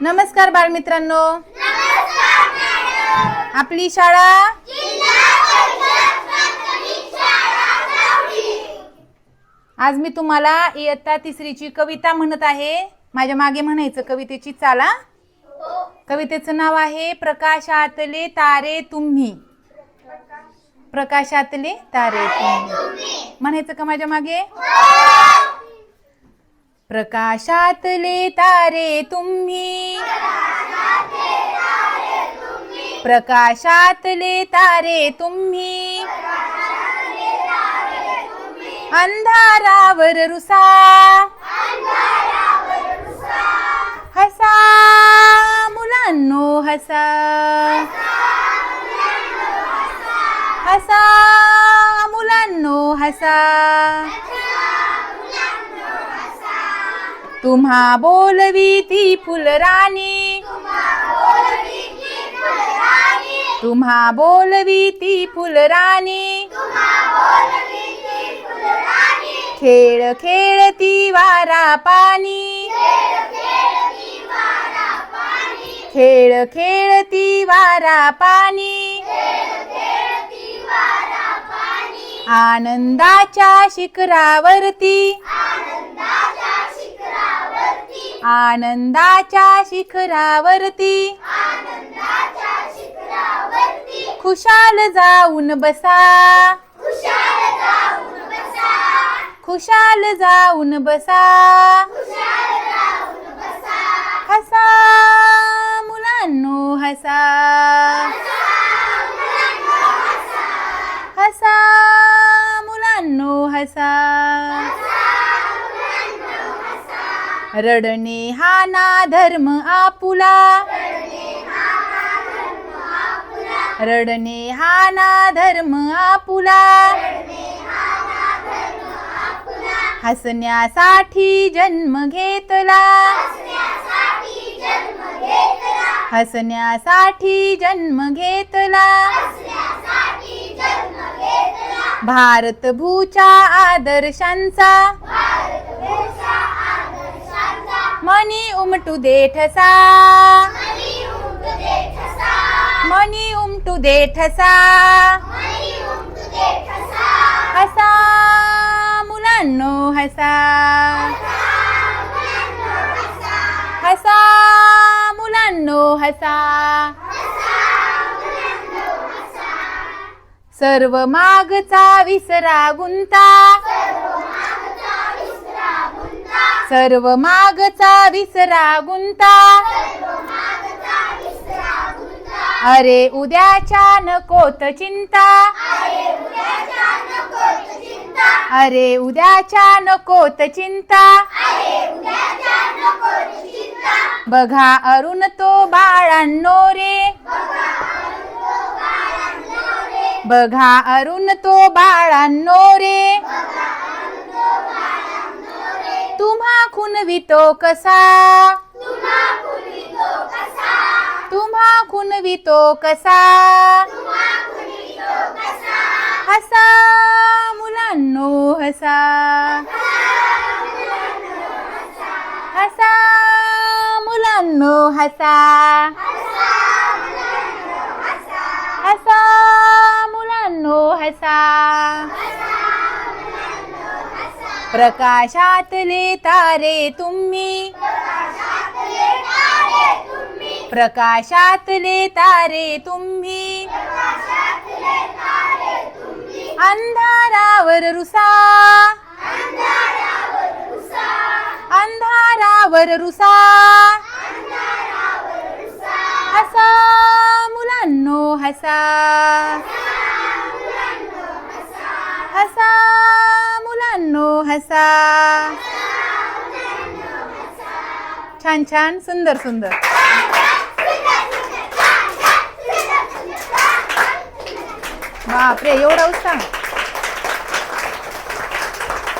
नमस्कार बालमित्रांनो. आपली शाळा? आज मी तुम्हाला इयत्ता तिसरीची कविता म्हणत आहे. माझ्या मागे म्हणायचं कवितेची चाला. कवितेचं नाव आहे प्रकाशातले तारे तुम्ही. प्रकाशातले तारे तुम्ही. म्हणायचं का माझ्या मागे? प्रकाशातले तारे तुम्ही. प्रकाशातले तारे तुम्ही. अंधारावर रुसा. हसा. मुलांनो हसा. हसा. मुलांनो हसा. तुम्हा बोलवी ती फुलराणी. तुम्हा बोलवी ती फुलराणी. खेळ खेळती वारा पाणी. खेळ खेळती वारा पाणी. आनंदाच्या शिखरावरती. आनंदाच्या शिखरावरती. खुशाल जाऊन बसा. खुशाल जाऊन बसा. हसा मुलांनो हसा. हसा मुलांनो हसा रडणे हा ना धर्म आपुला. रडणे हा ना धर्म आपुला. हसण्यासाठी जन्म घेतला. हसण्यासाठी जन्म घेतला. भारतभूच्या आदर्शांचा. मनी उमटू दे ठसा. मनी उमटू दे ठसा. हसा मुलांनो हसा. हसा मुलांनो हसा. सर्व मागचा विसरा गुंता. सर्व मागचा विसरा गुंता. अरे उद्याच्या नकोत चिंता. अरे उद्याच्या नकोत चिंता. बघा अरुण तो बाळांनो रे. बघा अरुण तो बाळांनो रे. तुम्हा खुनवितो कसा? तुम्हा खुनवितो कसा? हसा मुलांनो हसा. हसा मुलांनो हसा. हसा मुलांनो हसा. प्रकाशातले तारे तुम्ही. प्रकाशातले तारे तुम्ही. अंधारावर रुसा. अंधारावर रुसा. हसा मुलांनो हसा हसा. हसा छान छान सुंदर सुंदर. बापरे एवढा उत्साह.